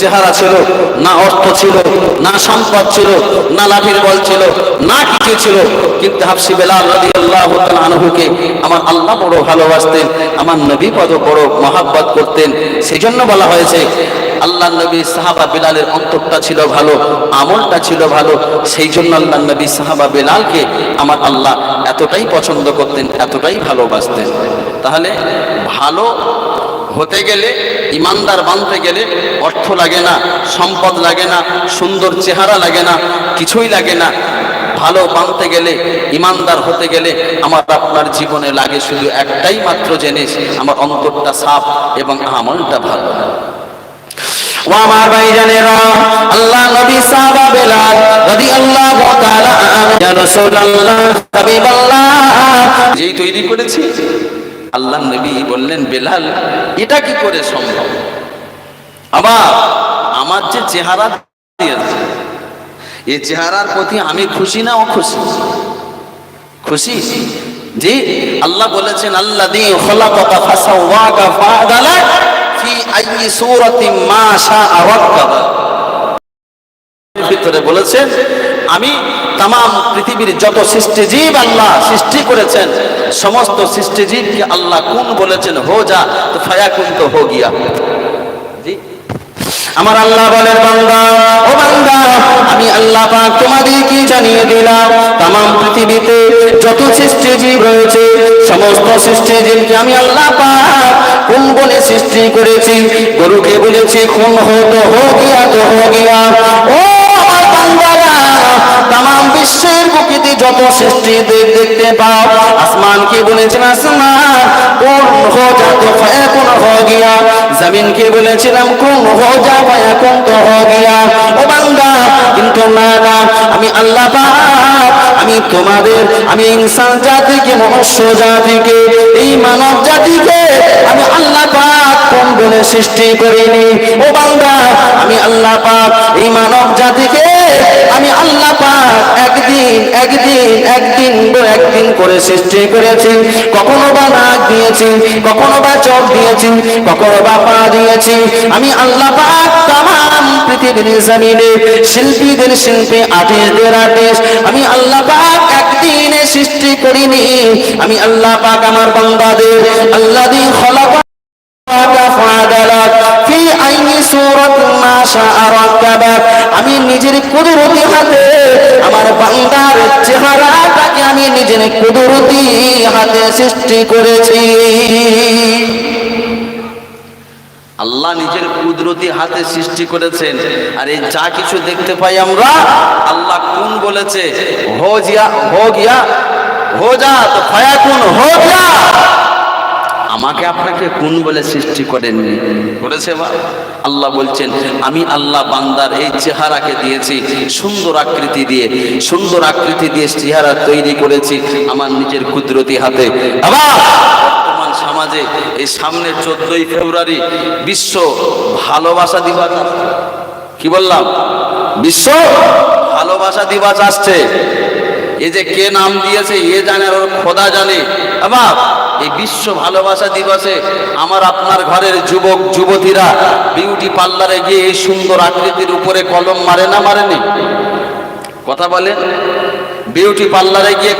চেহারা ছিল, না অর্থ ছিল, না সম্পদ ছিল, না লাঠির বল ছিল, না কিছু ছিল। কিন্তু হাফসি বেলাল রাদিয়াল্লাহু তাআলা আনহুকে আমার আল্লাহ বড় ভালোবাসতেন, আমার নবী পদ বড় মহাব্বত করতেন। সেই জন্য বলা হয়েছে, আল্লাহ নবী সাহাবা বেলালের অন্তরটা ছিল ভালো, আমলটা ছিল ভালো সেই জন্য আল্লাহ নবী সাহাবা বেলালকে আমার আল্লাহ এতটাই পছন্দ করতেন, এতটাই ভালোবাসতেন। তাহলে ভালো হতে গেলে, ইমানদার বানতে গেলে অর্থ লাগে না, সম্পদ লাগে না, সুন্দর চেহারা লাগে না, কিছুই লাগে না। ভালো বানতে গেলে, ইমানদার হতে গেলে আমার আপনার জীবনে লাগে শুধু একটাই মাত্র জিনিস, আমার অন্তরটা সাফ এবং আমলটা ভালো। আল্লাহ যেই তৈরি করেছি আল্লাহ নবী বললেন, বেলাল, এটা কি করে সম্ভব? আবার আমার যে চেহারা দিয়েছে এই চেহারার প্রতি আমি খুশি না অখুশি? খুশি? জি আল্লাহ বলেছেন আল্লাহ দি খলাকাকা ফাসাওয়াকা ফাআদালা ফি আইয়ি সূরাতিন মা শাআ রাক্কাবা। ভিতরে বলেছেন, আমি তাম পৃথিবীর যত সৃষ্টিজীব আল্লাহ সৃষ্টি করেছেন সমস্ত সৃষ্টিজীবকে আল্লাহ কোন বলেছেন, হো যা, তো ফায়া কুন তো হো গিয়া। আমার আল্লাহ বলেন, বান্দা, ও বান্দা, আমি আল্লাহ পাক তোমাদেরকে জানিয়ে দিলাম, তামাম পৃথিবীতে যত সৃষ্টি জীব রয়েছে, সমস্ত সৃষ্টি জীবকে আমি আল্লাহ পাক কোন বলে সৃষ্টি করেছি, গরুকে বলেছি খুন হো, তো হো গিয়া, তো হো গিয়া। ও আমার বান্দারা, তামাম বিশ্বের প্রকৃতি যত সৃষ্টি দেখ- দেখতে পাও। আসমানকে বলেছেন? আসমান কোন হো যা তো ফায়াকুন হো গিয়া। জমিনকে বলেছিলাম কোন হো যা ফায়াকুন তো হো গিয়া। ও বান্দা, কিন্তু না না, আমি আল্লাহ আমি তোমাদের, আমি ইনসান জাতিকে, মনুষ্য জাতিকে, এই মানব জাতিকে আমি আল্লাহ পাক কোন বলে সৃষ্টি করিনি। ও বান্দা, আমি আল্লাহ পাক এই মানব জাতিকে আমি আল্লাহ পাক একদিন একদিন একদিন করে একদিন করে সৃষ্টি করেছি কখনো বা নাক দিয়েছি কখনো বা চোখ দিয়েছি কখনো বা পা দিয়েছি আমি আল্লাহ তাম পৃথিবীর জমিনে শিল্পীদের শিল্পী আমি আল্লাহ একদিনে সৃষ্টি করিনি। আমি আল্লাহ পাক আমার বান্দাদের, আল্লাহ দিন ফি আইনি সূরাত মা শাআ রাক্কাবাক আমি নিজের কুদরতি হাতে আমার বান্দার চেহারাটাকে আমি নিজের কুদরতি হাতে সৃষ্টি করেছি। আল্লাহ নিজের কুদরতি হাতে সৃষ্টি করেছেন। আর এই যা কিছু দেখতে পাই আমরা, আল্লাহ কোন বলেছে? হো জিয়া, হো গিয়া, হো যা তো ফায়া কোন হো গিয়া আমাকে আপনাকে কোন বলে সৃষ্টি করেননি? করেছে বা আল্লাহ বলছেন, আমি আল্লাহ বান্দার এই চেহারাকে দিয়েছি, সুন্দর আকৃতি দিয়ে, সুন্দর আকৃতি দিয়ে চেহারা তৈরি করেছি আমার নিজের কুদরতি হাতে। বর্তমান সমাজে এই সামনে চোদ্দই ফেব্রুয়ারি বিশ্ব ভালোবাসা দিবস। কি বললাম? বিশ্ব ভালোবাসা দিবস আসছে। এই যে কে নাম দিয়েছে, এ জানে আর খোদা জানে। আবার এই বিশ্ব ভালোবাসা দিবসে আমার আপনার ঘরের যুবক, যুবতীরা বিউটি পার্লারে গিয়ে এই সুন্দর আকৃতির উপরে কলম মারে না মারেনি? কথা বলে? বিউটি পার্লারে গিয়ে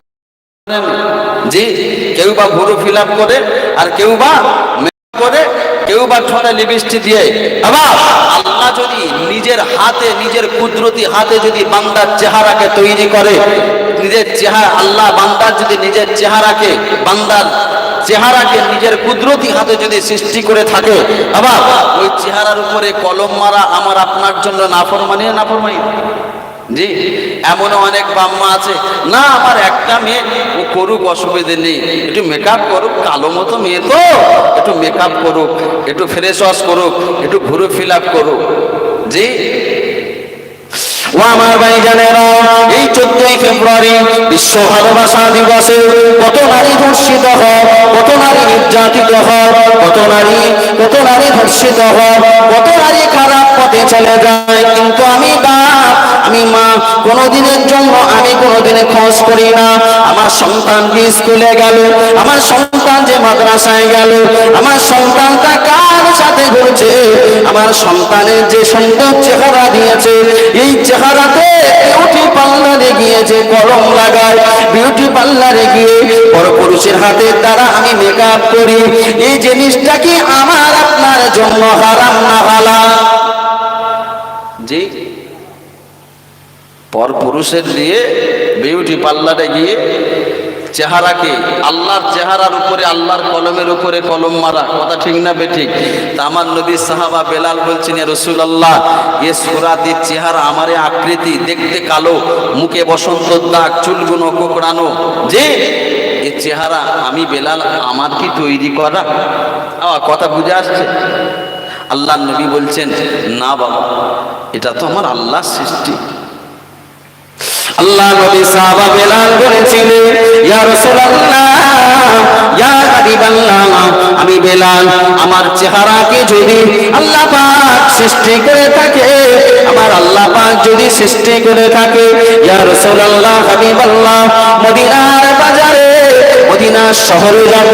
জি, কেউ বা ভুরু ফিল করে আর কেউ বা করে, কেউ বা ঠোঁটে লিপস্টিক দিয়ে। আবার আল্লাহ যদি নিজের হাতে, নিজের কুদরতি হাতে যদি বান্দার চেহারাকে তৈরি করে, নিজের চেহারা, আল্লাহ বান্দার যদি নিজের চেহারাকে বান্দার চেহারাকে নিজের কুদরতি হাতে যদি সৃষ্টি করে থাকে, আবার ওই চেহারার উপরে কলম মারা আমার আপনার জন্য নাফরমানি নাফরমানি? জি, এমনও অনেক বাম্মা আছে। না, আমার একটা মেয়ে, ও করুক, অসুবিধে নেই। একটু মেকআপ করুক, কালো মতো মেয়ে তো। একটু মেকআপ করুক, একটু ফ্রেশ ওয়াশ করুক, একটু ঘুরে ফিল আপ করুক। জি। ও আমার ভাইজানেরা এই চোদ্দই ফেব্রুয়ারি বিশ্ব ভালোবাসা দিবসে কত নারী ধর্ষিত হয়? নির্যাতিত হয়, কত নারী কত নারী ধর্ষিত হয়, কত নারী খারাপ পথে চলে যায়, কিন্তু আমি বাপ আমি মা, কোনোদিনের জন্য আমি কোনোদিনে খোঁজ করি না। আমার সন্তান যে স্কুলে গেল? আমার সন্তান যে মাদ্রাসায় গেল? আমার সন্তানটা কার সাথে ঘুরছে? আমার সন্তানের যে সুন্দর চেহারা দিয়েছে, এই চেহারাতে বিউটি পার্লারে গিয়েছে কলম লাগায় বিউটি পার্লারে গিয়ে পরপুরুষের হাতের দ্বারা আমি মেকআপ করি। এই জিনিসটা কি আমার আপনার জন্য হারাম না হালাল? জি। পর পুরুষের দিয়ে বিউটি পার্লারে গিয়ে চেহারাকে আল্লাহর চেহারার উপরে, আল্লাহর কলমের উপরে কলম মারা। কথা ঠিক না বেঠিক তা আমার নবী সাহাবা বেলাল বলছেন রসুল আল্লাহ এ সুরাতির চেহারা আমারে আকৃতি, দেখতে কালো, মুখে বসন্ত দাগ, চুলগুনো কোকড়ানো। যে, এ চেহারা আমি বেলাল, আমার কি তৈরি করা? কথা বুঝে আসছে। আল্লাহ নবী বলছেন, না বাবা, এটা তো আমার আল্লাহ সৃষ্টি। আল্লাহ নবী সাহাবা বেলাল বলেছিলেন, ইয়া রাসূলুল্লাহ, ইয়া হাবিবাল্লাহ, আমি বেলাল, আমার চেহারা চেহারাকে যদি আল্লাহ পাক সৃষ্টি করে থাকে, আমার আল্লাহ পাক যদি সৃষ্টি করে থাকে, ইয়া রাসূলুল্লাহ, হাবিবাল্লাহ, মদিনার বাজারে, মদিনার শহরে যাব,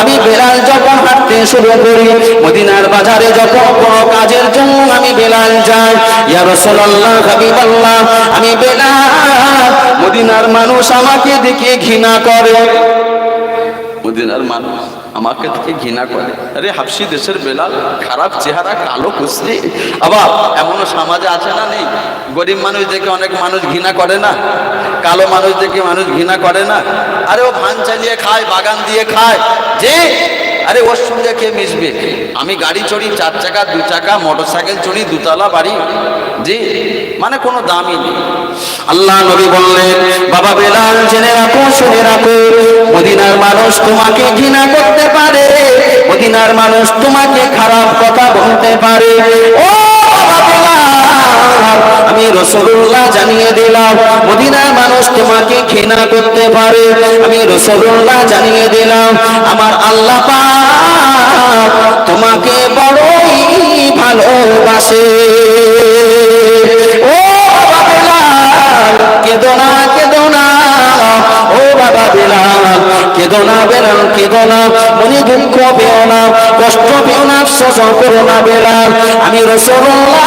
আমি বেলাল যখন হাঁটতে শুরু করি, মদিনার বাজারে যখন কোনো কাজের জন্য আমি বেলাল যাই, ইয়া রাসূলুল্লাহ, হাবিবাল্লাহ, আমি বেলাল মদিনার মানুষ আমাকে দেখে ঘৃণা করে। মদিনার মানুষ আমাকে দেখে ঘৃণা করে। আরে হাফসি দেশের বেলাল, খারাপ চেহারা, কালো কুস্তি। আবার এমনও সমাজে আছে না নেই? গরিব মানুষ দেখে অনেক মানুষ ঘৃণা করে না? কালো মানুষ দেখে মানুষ ঘৃণা করে না? আরে ও ভান চালিয়ে খায়, বাগান দিয়ে খায়। যে আরে ওর সঙ্গে কে মিশবে? আমি গাড়ি চড়ি, চার চাকা, দু চাকা মোটর সাইকেল চড়ি, দুতলা বাড়ি। জি মানে কোনো দামই নেই। আল্লাহ নবী বললেন, বাবা বেলাল, জেনে রাখো, শুনে রাখো, মদিনার মানুষ তোমাকে ঘৃণা করতে পারে। মদিনার মানুষ তোমাকে খারাপ কথা বলতে পারে। ও আমি রসগোল্লা জানিয়ে দিলাম, মদিনার মানুষ তোমাকে ঘৃণা করতে পারে। আমি রসগোল্লা জানিয়ে দিলাম, আমার আল্লাহ পাক ভালোবাসে। ও বাবা বেলাল, কেদো না কেদো না। ও বাবা বেলাল, কেদো না বেলাল, কেদো না। মনে দুঃখ পেও না, কষ্ট পেও না আফসোস করো না বেলাল। আমি রসুল্লাহ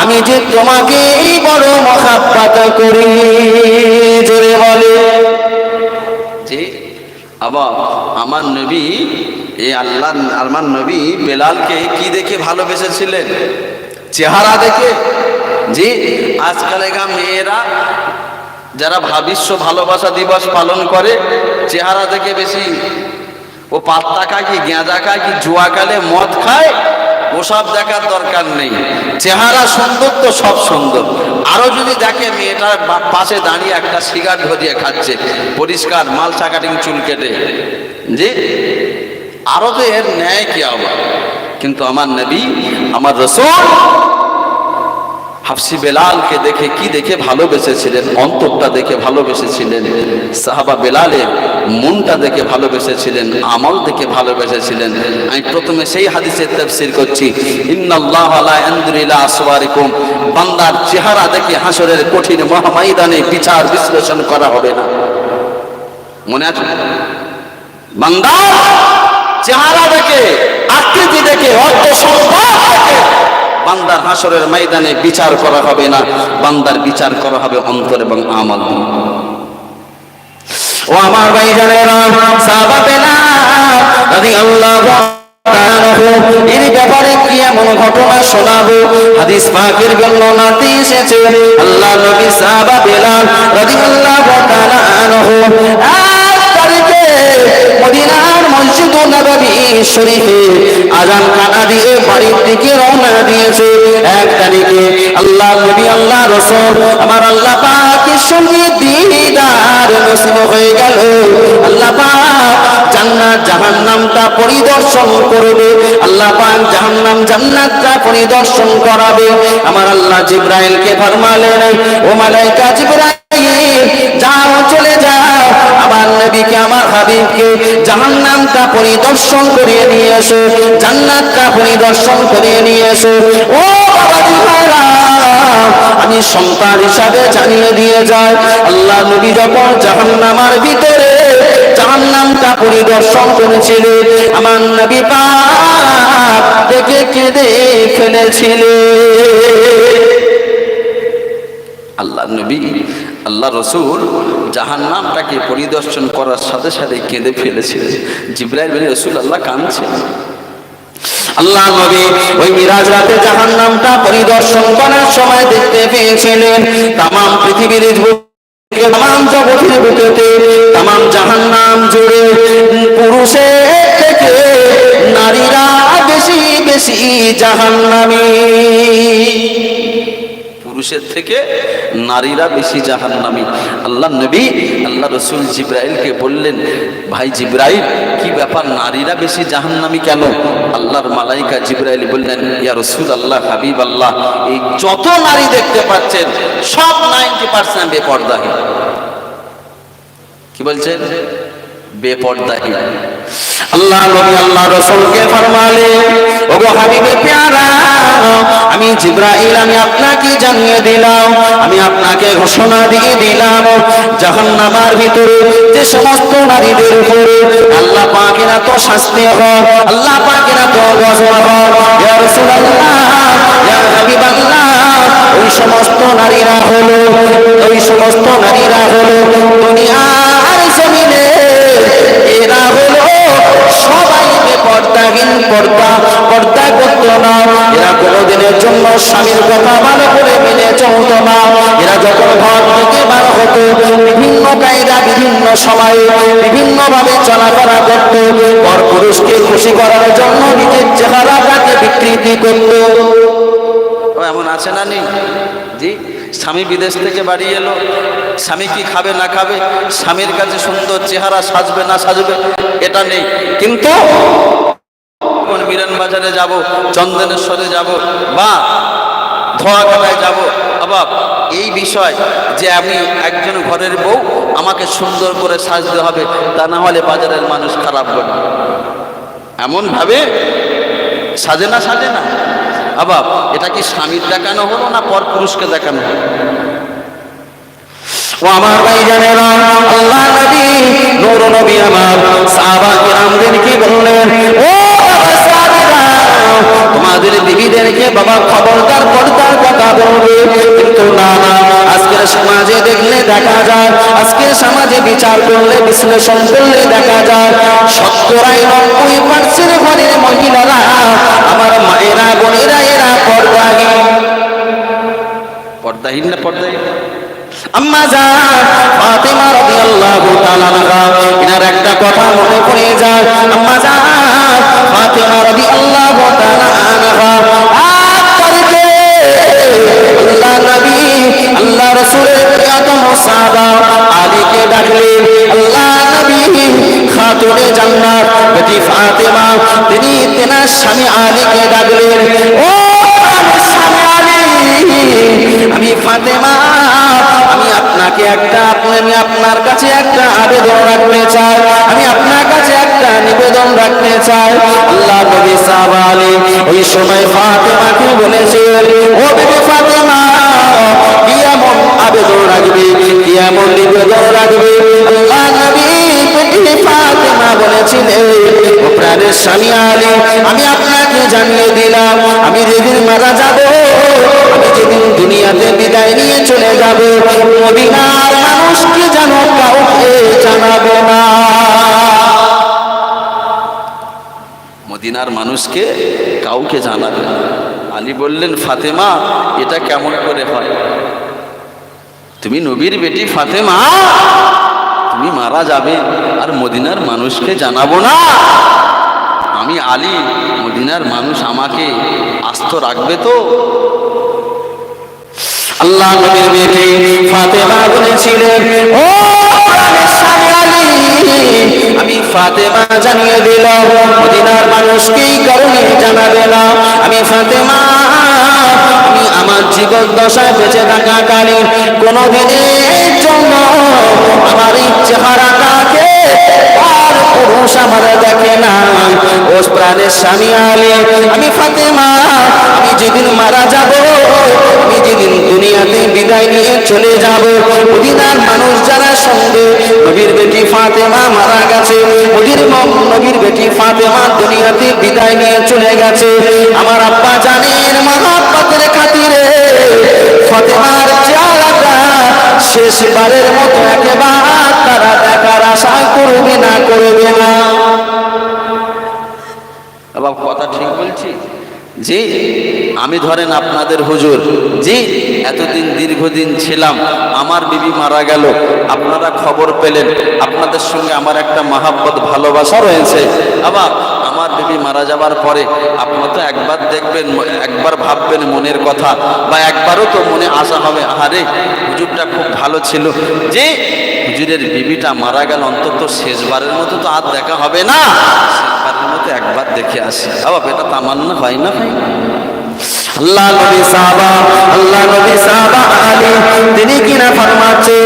আমি যে তোমাকে বড় মহাব্বাত করি। জোরে বলে। আবার আমার নবী, এই আল্লাহ, আমার নবী বেলালকে কি দেখে ভালোবেসেছিলেন? চেহারা দেখে? জি, আজকাল এগা মেয়েরা যারা ভাবিষ্য ভালোবাসা দিবস পালন করে, চেহারা দেখে বেশি। ও পাত্তা খায় কি, গেঁজা খায় কি জুয়াকালে মদ খায়? ওসব দেখার দরকার নেই। চেহারা সুন্দর তো সব সুন্দর। আরও যদি দেখে মেয়েটার পাশে দাঁড়িয়ে একটা সিগার ধরিয়ে খাচ্ছে, পরিষ্কার মাল কাটিং চুল কেটে। যে আরও তো এর ন্যায় কি আবার? কিন্তু আমার নবী, আমার রসুল হাফসি বেলালকে দেখে কি দেখে ভালোবেসেছিলেন? অন্তরটা দেখে ভালোবেসেছিলেন। সাহাবা বেলালের মনটা দেখে ভালোবেসেছিলেন। আমল দেখে ভালোবেসেছিলেন। আমি প্রথমে সেই হাদিসের তফসির করছি আসওয়ারিকুম। বান্দার চেহারা দেখে হাসরের কঠিন মহাময়দানে বিচার বিশ্লেষণ করা হবে না। মনে আছে? বান্দার চেহারা দেখে, আকৃতি দেখে, অর্থ সম্পদ দেখে বান্দার হাসরের ময়দানে বিচার করা হবে না বান্দার বিচার করা হবে অন্তর এবং আমল। ও আমার ভাই জানেরা সাহাবা বেলাল রাদিয়াল্লাহু তাআলাহু, এর আল্লাহ মদিনার মসজিদ নববী শরীফে আজান কানা দিয়ে বাড়ির দিকে রওনা দিয়েছে। এক তারিখে আল্লাহ নবী, আল্লাহ রসুল আমার আল্লাহ পাকের সঙ্গে দিদার নসিব হয়ে গেল। আল্লাহ পাক জান্নাত, জাহান্নামটা পরিদর্শন করবে। আল্লাহ পাক জাহান্নাম, জান্নাতটা পরিদর্শন করাবে। আমার আল্লাহ জিব্রাইলকে ফরমালেন, ও মালাইকা জিব্রাইল, যাও চলে যাও আমার নবীকে, আমার হাবিবকে জাহান্নামটা পরিদর্শন করিয়ে নিয়ে এসো জান্নাতটা পরিদর্শন করিয়ে নিয়ে এসো ও আমি সন্তান হিসাবে জানিয়ে দিয়ে যায় আল্লাহ নবী যখন জাহান্নামার ভিতরে জাহান্নামটা পরিদর্শন করেছিলেন, আমার নবী পাক দেখে কেঁদে ফেলেছিলেন। আল্লাহ নবী আল্লাহ রসুল জাহান নামটাকে পরিদর্শন করার সাথে সাথে কেঁদে ফেলেছিলেন জিব্রাইল রসুল, আল্লাহ কাঁদছে। আল্লাহ নবী ওই মিরাজ রাতে জাহান্নামটা পরিদর্শন করার সময় দেখতে পেয়েছিলেন, তামাম পৃথিবীর তামাম জগতের বুকেতে তামাম জাহান্নাম জুড়ে পুরুষের থেকে নারীরা বেশি বেশি জাহান্নামী। পুরুষের থেকে নারীরা বেশি জাহান্নামী। আল্লাহ নবী, আল্লাহ রসুল জিব্রাইলকে বললেন, ভাই জিব্রাইল, কি ব্যাপার? নারীরা বেশি জাহান্নামী কেন? আল্লাহর মালাইকা জিব্রাইল বললেন, ইয়া রসুল আল্লাহ হাবিব আল্লাহ এই যত নারী দেখতে পাচ্ছেন, সব নাইনটি পার্সেন্ট বেপর্দাহী কি বলছেন? বেপর্দাহী আল্লাহ নবী, আল্লাহ রসুলকে ফরমালে আমি জিব্রাইল, আমি আপনাকে জানিয়ে দিলাম, আমি আপনাকে ঘোষণা দিয়ে দিলাম, জাহান্নামার ভিতরে যে সমস্ত নারীদের উপরে আল্লাহ পাকের এত শাস্তি হয় আল্লাহ পাকের এত গজব ওই সমস্ত নারীরা হলো, ওই সমস্ত নারীরা হলো দুনিয়ার পর্দাহীন পর্দা পর্দা করতো না। এরা কোনোদিনের জন্য স্বামীর কথা ভালো করে মেনে চলত না। এরা যখন ঘর থেকে বার হতো, বিভিন্ন কায়দা, বিভিন্ন সময়ে বিভিন্ন ভাবে চলাফেরা করত। পর পুরুষকে খুশি করার জন্য নিজের চেহারাটাকে বিকৃতি করত। এমন আছে না নেই? জি, স্বামী বিদেশ থেকে বাড়ি এলো। স্বামী কি খাবে, না খাবে? স্বামীর কাছে সুন্দর চেহারা সাজবে, না সাজবে, এটা নেই। কিন্তু কোন মিরান বাজারে যাব, চন্দনেশ্বরে যাব বা ধোয়াঘাটায় যাব বাবা এই বিষয় যে আমি একজন ঘরের বউ, আমাকে সুন্দর করে সাজতে হবে, তা না হলে বাজারের মানুষ খারাপ বলে এমন ভাবে সাজে না সাজে না। আবার এটা কি স্বামীর দেখানো হলো না পর পুরুষকে দেখানো হলো? আমার ভাই জানেরা আল্লাহ নবী, নূর নবী আমার সাহাবা বিচার করলে, বিশ্লেষণ করলে দেখা যায় শতকরাই নব্বই পার্সেন্ট ঘরের মহিলারা আমার মায়েরা, বোনেরা এরা পর্দাহীন। পর্দাহীন না পর্দাহীন? আল্লাহ রাসূলের প্রিয়তম সাহাবা আলীকে ডাকলেন আল্লাহ নবী খাতুনে জান্নাত, বেটি ফাতেমা, তিনি তেনার স্বামী আলীকে ডাকলেন। ও স্বামী আলী, আমি ফাতেমা, আমি আপনাকে একটা, আমি আপনার কাছে একটা আবেদন রাখতে চাই। আমি আপনার কাছে একটা নিবেদন রাখতে চাই। আল্লাহ নবী সাহাব আলী ওই সময় ফাতেমাকে বলেছেন ও বেবি ফাতেমা, কি এমন আবেদন রাখবে এমন নিবেদন রাখবে। আল্লাহ নবী আমি আপনাকে জানিয়ে দিলাম, আমি যেদিন মারা যাব, আমি যেদিন দুনিয়াতে বিদায় নিয়ে চলে যাব মদিনার মানুষকে যেন কাউকে জানাব না। মদিনার মানুষকে কাউকে জানাবে। আলী বললেন, ফাতেমা, এটা কেমন করে হয়? তুমি নবীর বেটি ফাতেমা। তুমি মারা যাবে আর মদিনার মানুষকে জানাব না। আমি আলী, মদিনার মানুষ আমাকে আস্ত রাখবে তো? আল্লাহ নবীর বেটি ফাতেমা বলেছিলেন আমি ফাতেমা জানিয়ে দিলাম, মদিনার মানুষকেই কারণে জানাবে না। আমি ফাতেমা আমি আমার জীবন দশায় বেঁচে থাকাকালীন কোনোদিনের জন্য আমার এই চেহারাটাকে আর আমার দেখে না। ও আমি ফাতেমা, আমি যেদিন মারা যাব দুনিয়াতে বিদায় নিয়ে চলে যাব। মদিনার মানুষ যারা সঙ্গে, নবীর বেটি ফাতেমা মারা গেছে। নবীর নবীর বেটি ফাতেমা দুনিয়াতে বিদায় নিয়ে চলে গেছে। আমার আব্বা জানের মহাব্বতের খাতিরে ফাতেমার চেহারাটা শেষবারের মতো একেবার তারা দেখার আশা করবে না করবে না। বাবা কথা ঠিক বলছি? জি, আমি ধরেন আপনাদের হুজুর, জি, এতদিন দীর্ঘদিন ছিলাম, আমার বিবি মারা গেল, আপনারা খবর পেলেন, আপনাদের সঙ্গে আমার একটা মহাব্বত, ভালোবাসা রয়েছে। আবার আমার বিবি মারা যাবার পরে আপনারা তো একবার দেখবেন, একবার ভাববেন মনের কথা, বা একবারও তো মনে আসা হবে আরে হুজুরটা খুব ভালো ছিল। যে হুজুরের বিবিটা মারা গেল, অন্তত শেষবারের মতো তো আর দেখা হবে না। শেষবারের মতো একবার দেখে আসি। বাবা এটা তামান্না হয় না ভাই? আল্লাহ নবী সাহাবা, আল্লাহ নবী সাহাবা আলী, তিনি কিনা ফরমাচ্ছে,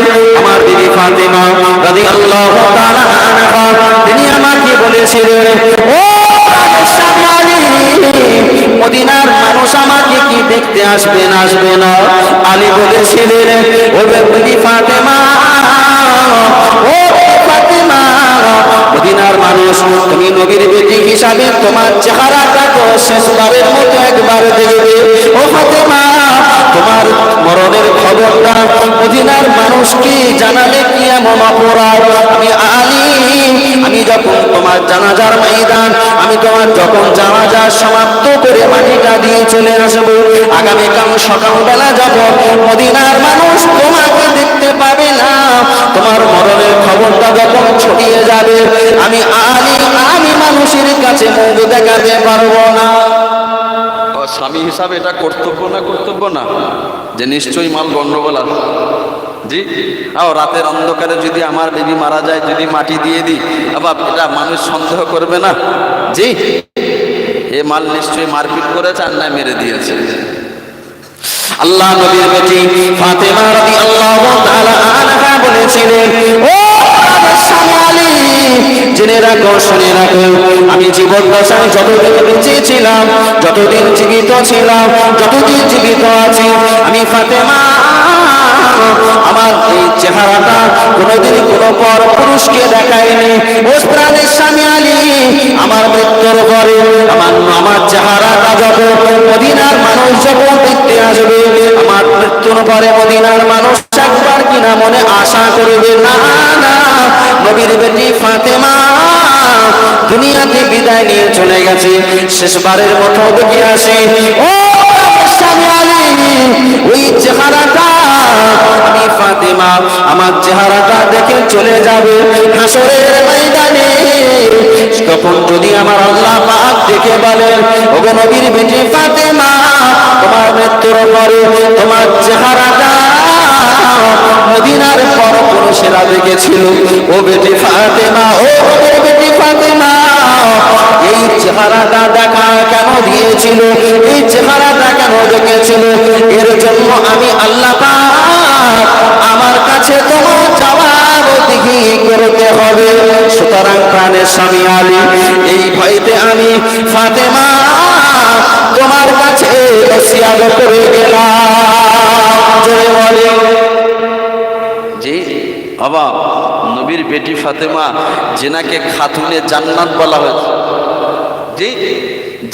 আমার বিবি ফাতিমা রাদিয়াল্লাহু তাআলা তিনি আমাকে বলেছিলেন, ও মদিনার মানুষ আমাকে কি দেখতে আসবে না আসবে আলী বলেছিলেন ও বিবি ফাতেমা, ও ফাতেমা মদিনার মানুষ তুমি নবীর বেটি হিসাবে তোমার চেহারাটা তো শেষবারের মতো একবার দেখবে। ও ফাতেমা, তোমার মরণের খবরটা মদিনার মানুষ কি জানালে কি এমন অপরাধ? আমি আলী আমি যখন তোমার জানাজার ময়দান, আমি তোমার যখন জানাজা সমাপ্ত করে মাটিটা দিয়ে চলে আসব। আগামীকাল সকালবেলা যাব মদিনার মানুষ তোমাকে দেখতে পাবে না। তোমার মরণের খবরটা যখন ছড়িয়ে যাবে, আমি আলী, আমি মানুষের কাছে মুখ দেখাতে পারব না। স্বামী হিসাবে এটা কর্তব্য না কর্তব্য না? যে নিশ্চয়ই মাল গন্ডগোল আছে। জি? আও রাতের অন্ধকারে যদি আমার বেবি মারা যায়, যদি মাটি দিয়ে দিই, আবার এটা মানুষ সন্দেহ করবে না? জি? এ মাল নিশ্চয়ই মারপিট করেছে আর না মেরে দিয়েছে। আল্লাহ নবীর বেটি ফাতেমা তাআলা বলেছিলেন ও আমি জীবন দশায় যতদিন বেঁচে ছিলাম, যতদিন জীবিত ছিলাম, যতদিন জীবিত আছি, আমি ফাতেমা। আমার এই চেহারাটা কোনোদিন কোনো পর পুরুষকে দেখায়নি। ও প্রাণের স্বামী আলী, আমার মৃত্যুর পরে আমার আমার চেহারাটা মদিনার মানুষ যখন দেখতে আসবে, আমার মৃত্যুর পরে মদিনার মানুষ কিনা মনে আশা করবে, না নবীর বেটি ফাতেমা দুনিয়াতে বিদায় নিয়ে চলে গেছে। শেষবারের মতো দেখে আসে, ও ওই চেহারাটা, আমি ফাতেমা, আমার চেহারাটা দেখে চলে যাবে হাসরের ময়দানে। তখন যদি আমার আল্লাহ পাক দেখে বলেন, ওগো নবীর বেটি ফাতেমা, তোমার মৃত্যুর পরে তোমার চেহারাটা মদিনার পর পুরুষেরা দেখেছিল। ও বেটি ফাতেমা, ও বেটি ফাতেমা, এই চেহারাটা দেখা কেন দিয়েছিল? এই চেহারাটা কেন দেখেছিল? এর জন্য আমি আল্লাহ আমার কাছে তোমার জবাব দিঘি করতে হবে। সুতরাং প্রাণের স্বামী আলী, এই ভয়তে আমি ফাতেমা তোমার কাছে করে গেলাম। জোরে বলে বাবা, নবীর বেটি ফাতেমা, জেনাকে খাতুনে জান্নাত বলা হয়েছে। জি,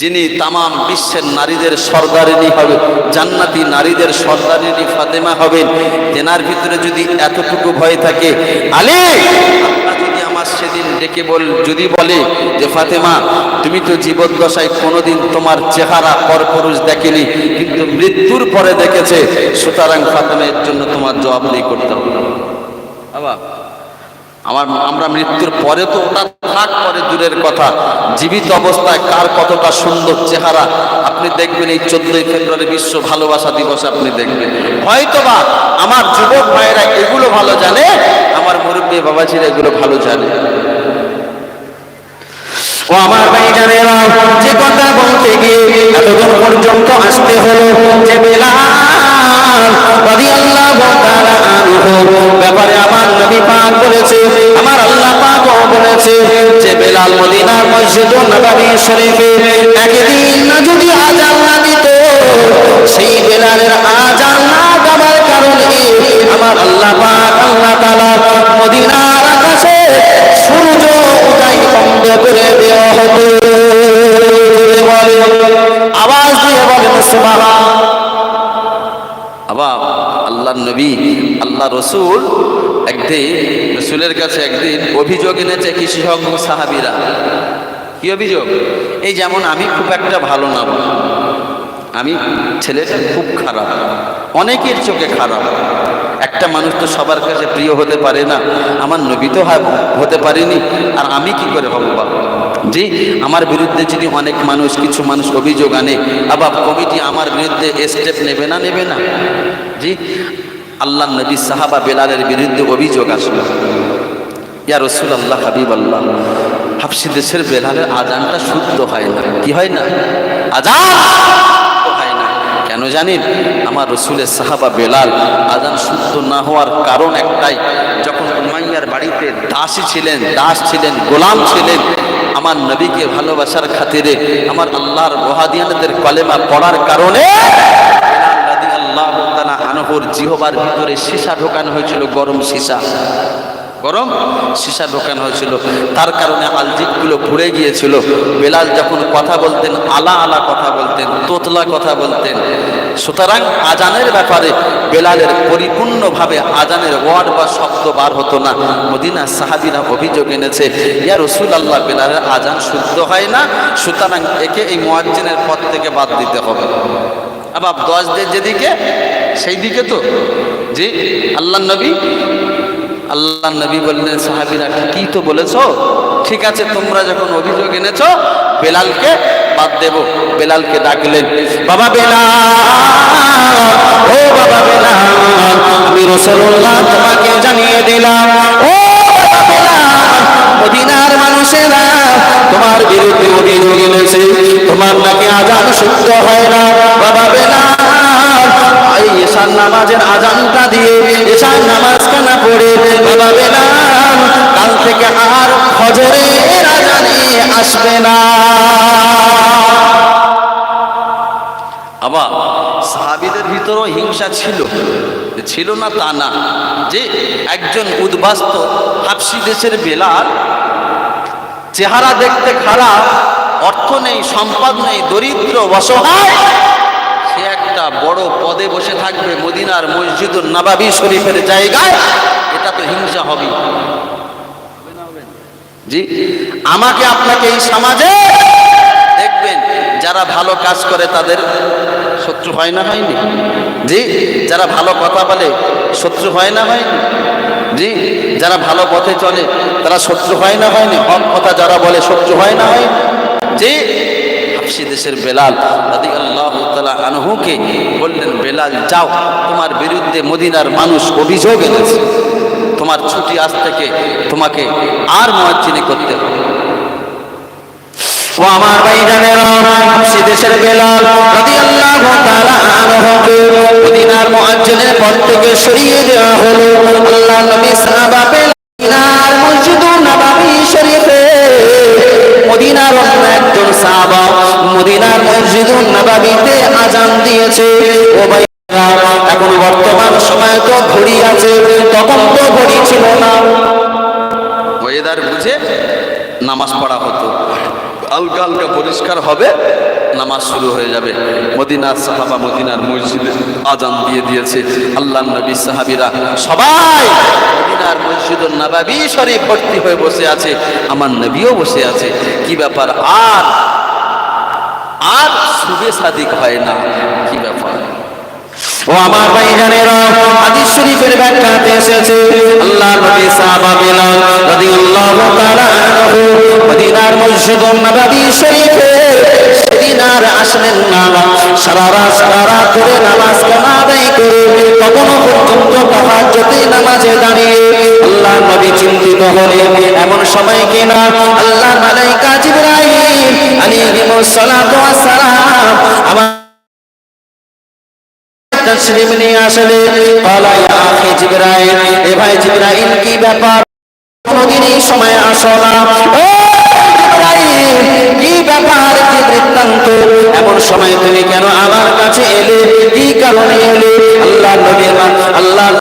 যিনি তামাম বিশ্বের নারীদের সর্দারিনী হবে জান্নাতি নারীদের সর্দারিনী ফাতেমা হবেন, তেনার ভিতরে যদি এতটুকু ভয় থাকে, আলে যদি আমার সেদিন ডেকে বল, যদি বলে যে, ফাতেমা, তুমি তো জীবদ্দশায় কোনোদিন তোমার চেহারা পরপুরুষ দেখেনি, কিন্তু মৃত্যুর পরে দেখেছে, সুতরাং ফাতেমা জন্য তোমার জবাবদিহি করতে হবে। আমার, আমরা মৃত্যুর পরে তো ওটা থাক, পরে দূরের কথা। জীবিত অবস্থায় কার কতটা সুন্দর চেহারা, আপনি দেখবেন এই চোদ্দই ফেব্রুয়ারি বিশ্ব ভালোবাসা দিবসে আপনি দেখবেন। হয়তো বা আমার যুবক ভাইয়েরা এগুলো ভালো জানে, আমার মুরব্বী বাবাজিরা এগুলো ভালো জানে। ও আমার ভাইজানেরা, যে কথা বলতে গিয়ে এতদূর পর্যন্ত আসতে হলো, যে রাদিয়াল্লাহু ব্যাপারে আমার আমার নবী পাক বলেছে, আমার আল্লাহ পাক বেলাল মদিনার মসজিদ নবাবী শরীফে একদিন যদি আজান না সেই বেলালের আজান না দেওয়ার কারণে আমার আল্লাহ মদিনার আকাশে সূর্য উদয় বন্ধ করে আওয়াজ দিয়ে বলেন সুবহান আল্লাহ নবী আল্লাহ রসুল একদিন, রসুলের কাছে একদিন অভিযোগ এনেছে কৃষি হক সাহাবিরা কি অভিযোগ? এই যেমন আমি খুব একটা ভালো না আমি ছেলেটা খুব খারাপ। অনেকের চোখে খারাপ। একটা মানুষ তো সবার কাছে প্রিয় হতে পারে না। আমার নবী তো হতে পারেনি। আর আমি কি করে হব বাবা জি আমার বিরুদ্ধে যদি অনেক মানুষ, কিছু মানুষ অভিযোগ আনে, আবার কমিটি আমার বিরুদ্ধে স্টেপ নেবে না নেবে না? জি, আল্লাহ নবী সাহাবা বেলালের বিরুদ্ধে অভিযোগ আসলো। ইয়া রসুল আল্লাহ হাবিব আল্লাহ হাফসি দেশের বেলালের আজানটা শুদ্ধ হয় না। কি হয় না? আজান হয় না। কেন জানেন আমার রসুলের সাহাবা বেলাল আজান শুদ্ধ না হওয়ার কারণ একটাই, যখন উমাইয়ার বাড়িতে দাসী ছিলেন, দাস ছিলেন, গোলাম ছিলেন আমার নবীকে ভালোবাসার খাতিরে, আমার আল্লাহর মহাদিয়ানদের কলেমা পড়ার কারণে আল্লাহ আনহর জিহবার ভিতরে সীসা ঢোকানো হয়েছিল, গরম সীসা। গরম, সীসা ঢোকানো হয়েছিল। তার কারণে আলজিকগুলো পুড়ে গিয়েছিল। বেলাল যখন কথা বলতেন, আলা আলা কথা বলতেন, তোতলা কথা বলতেন। সুতরাং আজানের ব্যাপারে বেলালের পরিপূর্ণভাবে আজানের ওয়ার্ড বা শব্দ বার হতো না। মদিনা সাহাবিরা অভিযোগ এনেছে, ইয়া রসুল আল্লাহ বেলালের আজান শুদ্ধ হয় না, সুতরাং একে এই মোয়াজ্জিনের পথ থেকে বাদ দিতে হবে। আবার দশ দের যেদিকে সেই দিকে তো। জি আল্লাহ নবী আল্লাহ নবী বললেন, সাহাবিরা কি তো বলেছ। ঠিক আছে, তোমরা যখন অভিযোগ এনেছ, বেলালকে বাদ দেব। বেলালকে ডাকলেন, বাবা বেলাল, ও বাবা বেলাল, আমি রসুল্লাহ তোমাকে জানিয়ে দিলাম। ও বাবা বেলাল, মদিনার মানুষেরা তোমার বিরুদ্ধে অভিযোগ এনেছে। তোমার নাকি আজান শুদ্ধ হয় না। বাবা বেলাল এই এশার নামাজের আজানটা দিয়ে এশার নামাজ কানা পড়ে কাল থেকে আর আসবে না। আবার সাহাবিদের ভিতরেও হিংসা ছিল। ছিল না তা না। যে একজন উদ্বাস্ত হাফসি দেশের বেলাল, চেহারা দেখতে খারাপ, অর্থ নেই, সম্পদ নেই, দরিদ্র, অসহায় বড় পদে বসে থাকবে মদিনার মসজিদুল নবাবি শরীফের জায়গায়, এটা তো হিংসা হবে। জি, আমাকে আপনাকে এই সমাজে দেখবেন, যারা ভালো কাজ করে তাদের শত্রু হয় না হয়নি। জি, যারা ভালো কথা বলে শত্রু হয় না হয়নি। জি, যারা ভালো পথে চলে তারা শত্রু হয় না হয়নি। হক কথা যারা বলে শত্রু হয় না হয়নি। জি হাফসি দেশের বেলাল রাদি আল্লাহ তালা আনহুকে বললেন, বেলাল, যাও, তোমার বিরুদ্ধে মদিনার মানুষ অভিযোগ এনেছে। তোমার ছুটি আজ থেকে তোমাকে আর মোয়াজ্জিনি করতে হবে আমার আজান দিয়েছে। ও ভাই এখন বর্তমান সময় তো ঘড়ি আছে, তখন তো ঘড়ি ছিল না। ওয়েদার বুঝে নামাজ পড়া হতো। হালকা হালকা পরিষ্কার হবে, নামাজ শুরু হয়ে যাবে। মদিনার সাহাবা মদিনার মসজিদে আজান দিয়ে দিয়েছে। আল্লাহ নবী সাহাবিরা সবাই মদিনার মসজিদ নবাবি শরীফ ভর্তি হয়ে বসে আছে, আমার নবীও বসে আছে। কি ব্যাপার? আর আর শুভে সাদিক হয় না, কি ব্যাপার? ও আমার ভাইজানেরা, হাদিস শরীফের ব্যাখ্যাতে এসেছে আল্লাহ নবী সাহাবা বিলাল রাদিয়াল্লাহু তাআলা আনহু মদিনার মসজিদে নববী শরীফে সেদিন আর আসলেন না। সারা রাত সারা রাত নামাজ কামা আদায় করে তখনও পর্যন্ত তাহাজ্জুদে নামাজে দাঁড়িয়ে আল্লাহ নবী চিন্তিত হলেন। এমন সময় কিনা আল্লাহ মালাইকা জিবরাইল আলাইহিস সালাতু ওয়াস সালাম আমার তসলিম নিয়ে আসলে বলা ইয়া আখি জিবরাইল, এ ভাই জিবরাইল, কি ব্যাপার? কোনদিন সময় আসো না। কি ব্যাপার, কি বৃত্তান্ত? এমন সময় তুমি কেন আমার কাছে এলে? কি কারণে এলে? আল্লাহ নবী আল্লাহ